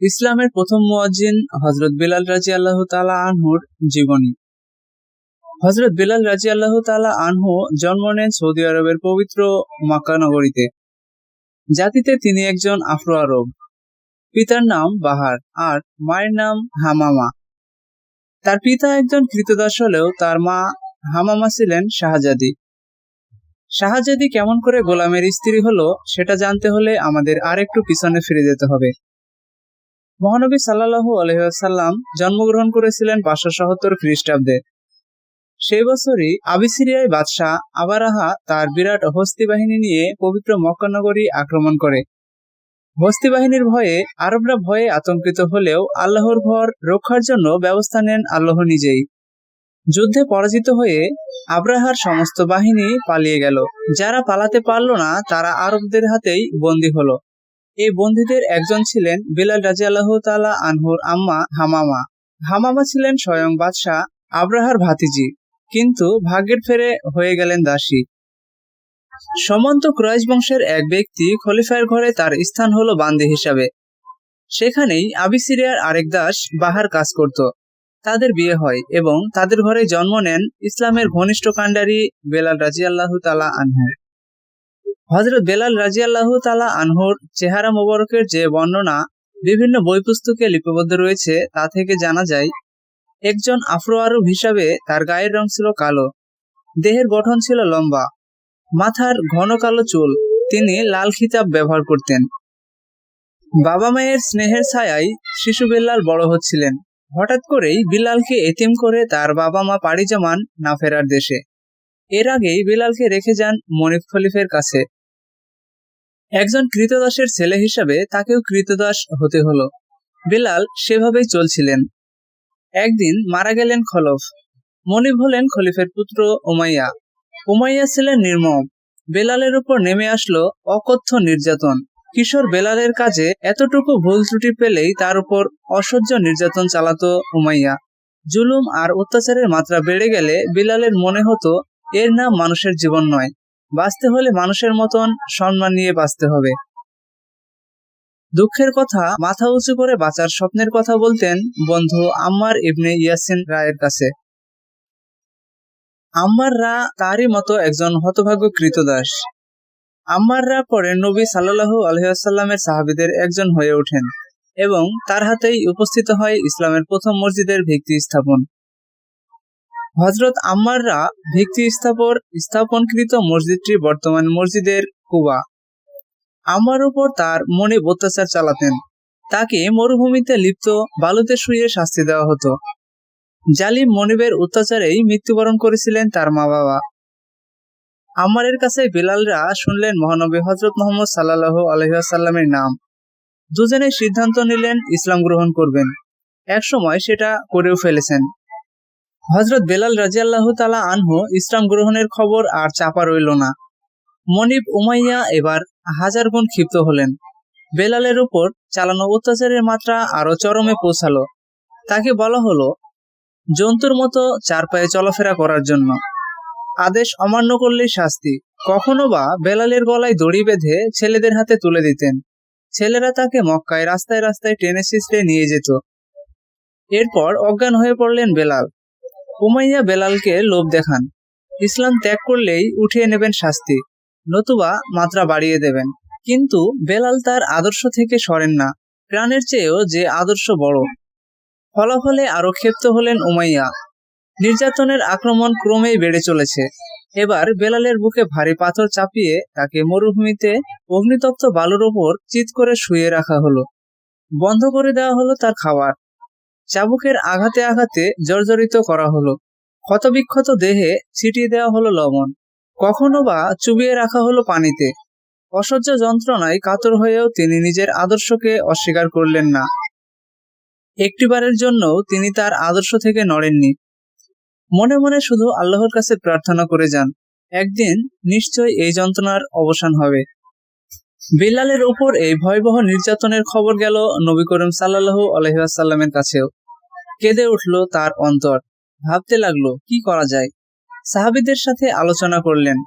ইসলামের প্রথম মুয়াজ্জিন হজরত বিলাল রাজি আল্লাহ তালা আনহুর জীবনী। হজরত বিলাল রাজি আল্লাহ তালা আনহু জন্ম নেন সৌদি আরবের পবিত্র মক্কা নগরীতে। জাতিতে তিনি একজন আফ্রো আরব। পিতার নাম বাহার আর মায়ের নাম হামামা। তার পিতা একজন কৃতদাস হলেও তার মা হামামা ছিলেন শাহজাদি। শাহজাদি কেমন করে গোলামের স্ত্রী হলো সেটা জানতে হলে আমাদের আরেকটু পিছনে ফিরে যেতে হবে। মহানবী সাল্লাহু আলহাম জন্মগ্রহণ করেছিলেন পাঁচশো সহত্তর খ্রিস্টাব্দে। সেই বছরই আবিসিরিয়ায় বাদশাহ আবারাহা তার বিরাট হস্তি বাহিনী নিয়ে পবিত্র মক্কানগরী আক্রমণ করে। হস্তি বাহিনীর ভয়ে আরবরা ভয়ে আতঙ্কিত হলেও আল্লাহর ঘর রক্ষার জন্য ব্যবস্থা নেন আল্লাহ নিজেই। যুদ্ধে পরাজিত হয়ে আব্রাহার সমস্ত বাহিনী পালিয়ে গেল। যারা পালাতে পারল না, তারা আরবদের হাতেই বন্দী হলো। এই বন্দীদের একজন ছিলেন বেলাল রাজি আল্লাহ তালা আনহুর আম্মা হামামা। হামামা ছিলেন স্বয়ং বাদশাহ আব্রাহার ভাতিজি, কিন্তু ভাগ্যের ফেরে হয়ে গেলেন দাসী। সমন্ত ক্রয়েশ বংশের এক ব্যক্তি খলিফায়ের ঘরে তার স্থান হলো বান্দি হিসাবে। সেখানেই আবিসিরিয়ার আরেক দাস বাহার কাজ করত। তাদের বিয়ে হয় এবং তাদের ঘরে জন্ম নেন ইসলামের ঘনিষ্ঠ কাণ্ডারি বেলাল রাজি আল্লাহ তালা আনহু। হজরত বেলাল রাজি আল্লাহ তালা আনহর চেহারা মোবারকের যে বর্ণনা বিভিন্ন বই পুস্তকে লিপিবদ্ধ রয়েছে, তা থেকে জানা যায়, একজন আফ্রো আরব হিসাবে তার গায়ের রং ছিল কালো, দেহের গঠন ছিল লম্বা, মাথার ঘন কালো চুল, তিনি লাল খিতাব ব্যবহার করতেন। বাবা মায়ের স্নেহের ছায়ায় শিশু বিল্লাল বড় হচ্ছিলেন। হঠাৎ করেই বিলালকে এতিম করে তার বাবা মা পাড়ি জমান না ফেরার দেশে। এর আগেই বিলালকে রেখে যান মনিফ খলিফের কাছে। একজন কৃতদাসের ছেলে হিসাবে তাকেও কৃতদাস হতে হলো। বেলাল সেভাবেই চলছিলেন। একদিন মারা গেলেন খলফ। মনিব হলেন খলিফের পুত্র উমাইয়া। উমাইয়া ছিলেন নির্মম। বেলালের উপর নেমে আসলো অকথ্য নির্যাতন। কিশোর বেলালের কাজে এতটুকু ভুল ত্রুটি পেলেই তার উপর অসহ্য নির্যাতন চালাতো উমাইয়া। জুলুম আর অত্যাচারের মাত্রা বেড়ে গেলে বিলালের মনে হতো, এর নাম মানুষের জীবন নয়। বাঁচতে হলে মানুষের মতন সম্মান নিয়ে বাঁচতে হবে। দুঃখের কথা, মাথা উঁচু করে বাঁচার স্বপ্নের কথা বলতেন বন্ধু আম্মার ইবনে ইয়াসিন রায়ের কাছে। আম্মার রা তারই মতো একজন হতভাগ্য কৃতদাস আম্মাররা পরে নবী সাল্লাহু আলহামের সাহাবিদের একজন হয়ে ওঠেন এবং তার হাতেই উপস্থিত হয় ইসলামের প্রথম মসজিদের ভিত্তি স্থাপন। হজরত আম্মাররা ভিত্তি স্থাপন স্থাপনকৃত মসজিদটি বর্তমান মসজিদের কুবা। আমার উপর তার মনে অত্যাচার চালাতেন। তাকে মরুভূমিতে লিপ্ত বালুতে শুয়ে শাস্তি দেওয়া হতো। জালিম মনিবের অত্যাচারেই মৃত্যুবরণ করেছিলেন তার মা বাবা আমারের কাছে বিলালরা শুনলেন মহানবী হজরত মোহাম্মদ সাল্লাহ আলহাসাল্লামের নাম। দুজনে সিদ্ধান্ত নিলেন ইসলাম গ্রহণ করবেন। একসময় সেটা করেও ফেলেছেন। হজরত বেলাল রাজিয়াল্লাহ তালা আনহু ইসলাম গ্রহণের খবর আর চাপা রইল না। মনিব উমাইয়া এবার হাজার গুণ ক্ষিপ্ত হলেন। বেলালের উপর চালানো অত্যাচারের মাত্রা আরও চরমে পৌঁছালো। তাকে বলা হলো, জন্তুর মতো চার পায়ে চলাফেরা করার জন্য। আদেশ অমান্য করলেই শাস্তি। কখনো বা বেলালের গলায় দড়ি বেঁধে ছেলেদের হাতে তুলে দিতেন। ছেলেরা তাকে মক্কায় রাস্তায় রাস্তায় টেনে সিস্টে নিয়ে যেত। এরপর অজ্ঞান হয়ে পড়লেন বেলাল। উমাইয়া বেলালকে লোভ দেখান। ইসলাম ত্যাগ করলেই উঠিয়ে নেবেন শাস্তি, নতুবা মাত্রা বাড়িয়ে দেবেন। কিন্তু বেলাল তার আদর্শ থেকে সরেন না, প্রাণের চেয়েও যে আদর্শ বড়। ফলাফলে আরও ক্ষেপ্ত হলেন উমাইয়া। নির্যাতনের আক্রমণ ক্রমেই বেড়ে চলেছে। এবার বেলালের বুকে ভারী পাথর চাপিয়ে তাকে মরুভূমিতে অগ্নিতপ্ত বালুর ওপর চিত করে শুয়ে রাখা হলো। বন্ধ করে দেওয়া হলো তার খাবার। চাবুকের আঘাতে আঘাতে জর্জরিত করা হলো। ক্ষতবিক্ষত দেহে ছিটিয়ে দেওয়া হলো লবণ। কখনো বা চুবিয়ে রাখা হলো পানিতে। অসহ্য যন্ত্রণায় কাতর হয়েও তিনি নিজের আদর্শকে অস্বীকার করলেন না। একটিবারের জন্য তিনি তার আদর্শ থেকে নড়েননি। মনে মনে শুধু আল্লাহর কাছে প্রার্থনা করে যান। একদিন নিশ্চয় এই যন্ত্রণার অবসান হবে। বিল্লালের উপর এই ভয়াবহ নির্যাতনের খবর গেল নবী করিম সাল্লাহ আলহিহাসাল্লামের কাছেও। কেঁদে উঠল তার অন্তর। ভাবতে লাগল, কি করা যায়? সাহাবিদের সাথে আলোচনা করলেন।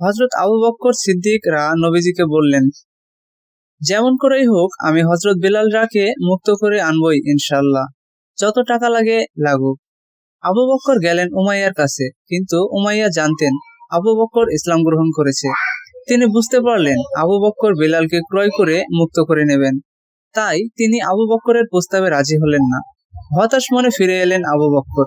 হজরত আবু বক্কর সিদ্দিকরা নবীজিকে বললেন, যেমন করেই হোক, আমি হজরত বিলালরাকে মুক্ত করে আনবই ইনশাল্লাহ যত টাকা লাগে, লাগুক। আবু বক্কর গেলেন উমাইয়ার কাছে, কিন্তু উমাইয়া জানতেন আবু বক্কর ইসলাম গ্রহণ করেছে। তিনি বুঝতে পারলেন আবু বক্কর বেলালকে ক্রয় করে মুক্ত করে নেবেন। তাই তিনি আবু বক্করের প্রস্তাবে রাজি হলেন না। হতাশ মনে ফিরে এলেন আবু বক্কর।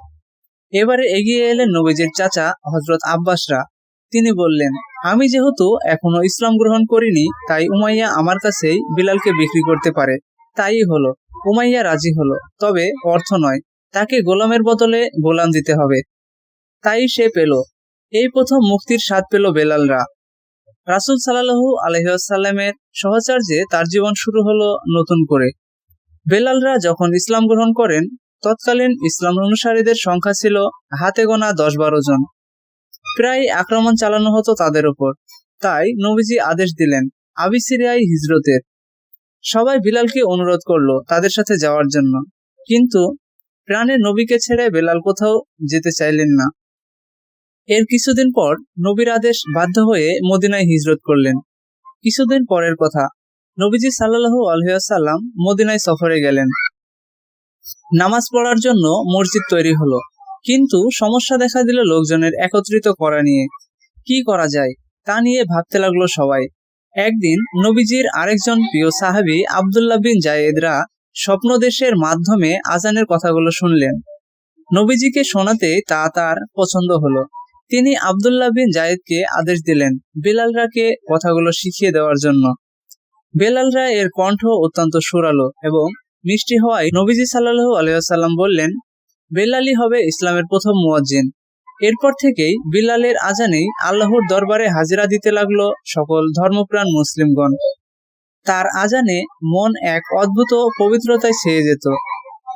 এবারে এগিয়ে এলেন নবীজির চাচা হজরত আব্বাসরা। তিনি বললেন, আমি যেহেতু এখনও ইসলাম গ্রহণ করিনি, তাই উমাইয়া আমার কাছেই বিলালকে বিক্রি করতে পারে। তাই হলো। উমাইয়া রাজি হলো। তবে অর্থ নয়। তাকে গোলামের বদলে গোলাম দিতে হবে। তাই সে পেল। এই প্রথম মুক্তির স্বাদ পেল বেলালরা। রাসুল সাল্লাহু আলহাসাল্লামের সহচার্যে তার জীবন শুরু হলো নতুন করে। বেলালরা যখন ইসলাম গ্রহণ করেন, তৎকালীন ইসলাম অনুসারীদের সংখ্যা ছিল হাতে গোনা দশ বারো জন। প্রায় আক্রমণ চালানো হতো তাদের ওপর তাই নবীজি আদেশ দিলেন, আবিসিরিয়ায় হিজরতের। সবাই বিলালকে অনুরোধ করল তাদের সাথে যাওয়ার জন্য। কিন্তু প্রাণের নবীকে ছেড়ে বেলাল কোথাও যেতে চাইলেন না। এর কিছুদিন পর নবীর আদেশ বাধ্য হয়ে মদিনায় হিজরত করলেন। কিছুদিন পরের কথা, নবীজি সাল্লাহু আলহাসাল্লাম মদিনায় সফরে গেলেন। নামাজ পড়ার জন্য মসজিদ তৈরি হলো, কিন্তু সমস্যা দেখা দিল লোকজনের একত্রিত করা নিয়ে। কি করা যায়, তা নিয়ে ভাবতে লাগল সবাই। একদিন নবীজির আরেকজন প্রিয় সাহাবি আবদুল্লাহ বিন জায়েদরা স্বপ্নদেশের মাধ্যমে আজানের কথাগুলো শুনলেন। নবীজিকে শোনাতে তা তার পছন্দ হলো। তিনি আবদুল্লাহ বিন জায়েদকে আদেশ দিলেন বেলালরাকে কথাগুলো শিখিয়ে দেওয়ার জন্য। বেলালরা এর কণ্ঠ অত্যন্ত সুরালো এবং মিষ্টি হওয়ায় নবীজি সাল্লাহু আলহাম বললেন বেলালি হবে ইসলামের প্রথম মুয়াজ্জিন। এরপর থেকেই বিলালের আজানেই আল্লাহর দরবারে হাজিরা দিতে লাগল সকল ধর্মপ্রাণ মুসলিমগণ। তার আজানে মন এক অদ্ভুত পবিত্রতায় ছেয়ে যেত।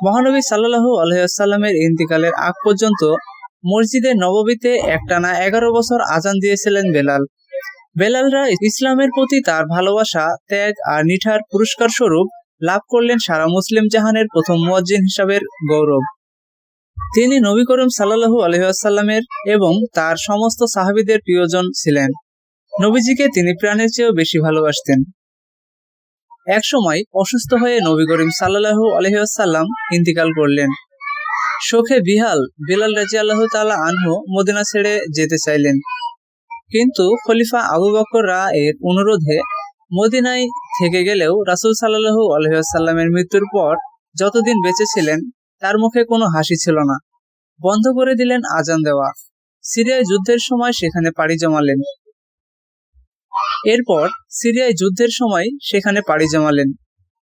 মহানবী সাল্লাহু আলহামের ইন্তিকালের আগ পর্যন্ত মসজিদে নববীতে একটানা এগারো বছর আজান দিয়েছিলেন বেলাল। বেলালরা ইসলামের প্রতি তার ভালোবাসা, ত্যাগ আর নিঠার পুরস্কার স্বরূপ লাভ করলেন সারা মুসলিম জাহানের প্রথম মুয়াজ্জিন হিসাবের গৌরব। তিনি নবী করিম সাল্লাহু আলহাসাল্লামের এবং তার সমস্ত সাহাবিদের প্রিয়জন ছিলেন। নবীজিকে তিনি প্রাণের চেয়েও বেশি ভালোবাসতেন। এক সময় অসুস্থ হয়ে নবী করিম সাল্লাহু আলহাসাল্লাম ইন্তিকাল করলেন। শোকে বিহাল বিলাল রাজি আল্লাহ তালা আনহু মদিনা ছেড়ে যেতে চাইলেন। কিন্তু খলিফা আবু বকর রা এর অনুরোধে মদিনায় থেকে গেলেও রাসুল সাল্লাহু আলহাসাল্লামের মৃত্যুর পর যতদিন বেঁচে ছিলেন, তার মুখে কোনো হাসি ছিল না। বন্ধ করে দিলেন আজান দেওয়া। সিরিয়ায় যুদ্ধের সময় সেখানে পাড়ি জমালেন। এরপর সিরিয়ায় যুদ্ধের সময় সেখানে পাড়ি জমালেন।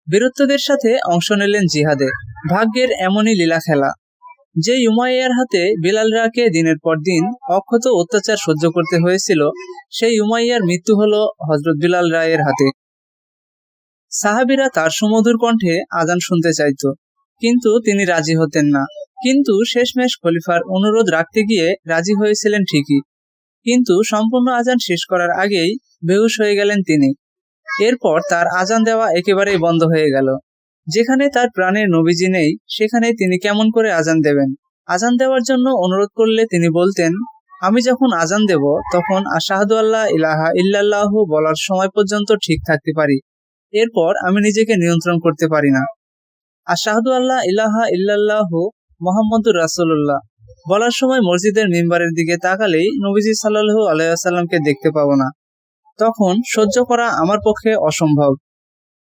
বীরত্বদের সাথে অংশ নিলেন জিহাদে। ভাগ্যের এমনই লীলা খেলা যে উমাইয়ার হাতে বিলালরাকে দিনের পর দিন অক্ষত অত্যাচার সহ্য করতে হয়েছিল, সেই উমাইয়ার মৃত্যু হল হজরত বিলাল রায়ের হাতে। সাহাবিরা তার সুমধুর কণ্ঠে আজান শুনতে চাইত, কিন্তু তিনি রাজি হতেন না। কিন্তু শেষমেশ খলিফার অনুরোধ রাখতে গিয়ে রাজি হয়েছিলেন ঠিকই, কিন্তু সম্পূর্ণ আজান শেষ করার আগেই বেহুশ হয়ে গেলেন তিনি। এরপর তার আজান দেওয়া একেবারেই বন্ধ হয়ে গেল। যেখানে তার প্রাণের নবীজি নেই, সেখানে তিনি কেমন করে আজান দেবেন? আজান দেওয়ার জন্য অনুরোধ করলে তিনি বলতেন, আমি যখন আজান দেব, তখন আশাহাদু আল্লাহ ইলাহা ইল্লাল্লাহু বলার সময় পর্যন্ত ঠিক থাকতে পারি। এরপর আমি নিজেকে নিয়ন্ত্রণ করতে পারি না। আশাহাদু আল্লাহ ইলাহা ইল্লাল্লাহু মোহাম্মদুর রাসুল্লাহ বলার সময় মসজিদের মেম্বারের দিকে তাকালেই নবীজি সাল্লাহু আলাইসাল্লামকে দেখতে পাবো না। তখন সহ্য করা আমার পক্ষে অসম্ভব।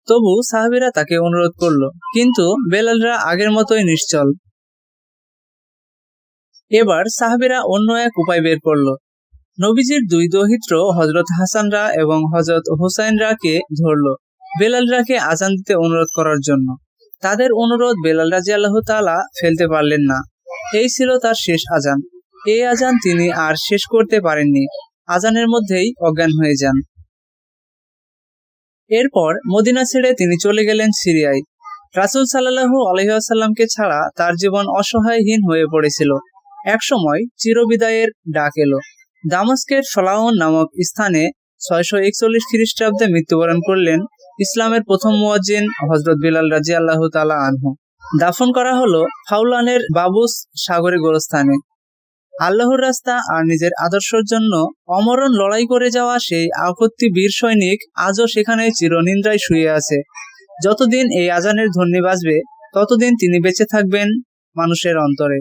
তবু সাহাবিরা তাকে অনুরোধ করল, কিন্তু বেলালরা আগের মতোই নিশ্চল। এবার সাহাবিরা অন্য এক উপায় বের করল। নবীজির দুই দহিত্র হজরত হাসানরা এবং হজরত হুসাইনরাকে ধরলো বেলালরাকে আজান দিতে অনুরোধ করার জন্য। তাদের অনুরোধ বেলাল রাজি আল্লাহ তালা ফেলতে পারলেন না। এই ছিল তার শেষ আজান। এই আজান তিনি আর শেষ করতে পারেননি। আজানের মধ্যেই অজ্ঞান হয়ে যান। এরপর মদিনা ছেড়ে তিনি চলে গেলেন সিরিয়ায়। রাসুল সাল্লাহু আলহাসাল্লামকে ছাড়া তার জীবন অসহায়হীন হয়ে পড়েছিল। একসময় চিরবিদায়ের ডাক এলো। দামাস্কের ফলাউন নামক স্থানে ছয়শো একচল্লিশ খ্রিস্টাব্দে মৃত্যুবরণ করলেন ইসলামের প্রথম মুয়াজ্জিন হজরত বিলাল রাজি আল্লাহ তালা আনহু। দাফন করা হলো ফাউলানের বাবুস সাগরে গোরস্থানে। আল্লাহর রাস্তা আর নিজের আদর্শের জন্য অমরণ লড়াই করে যাওয়া সেই আপত্তি বীর সৈনিক আজও সেখানে চিরনিন্দ্রায় শুয়ে আছে। যতদিন এই আজানের ধ্বনি বাজবে ততদিন তিনি বেঁচে থাকবেন মানুষের অন্তরে।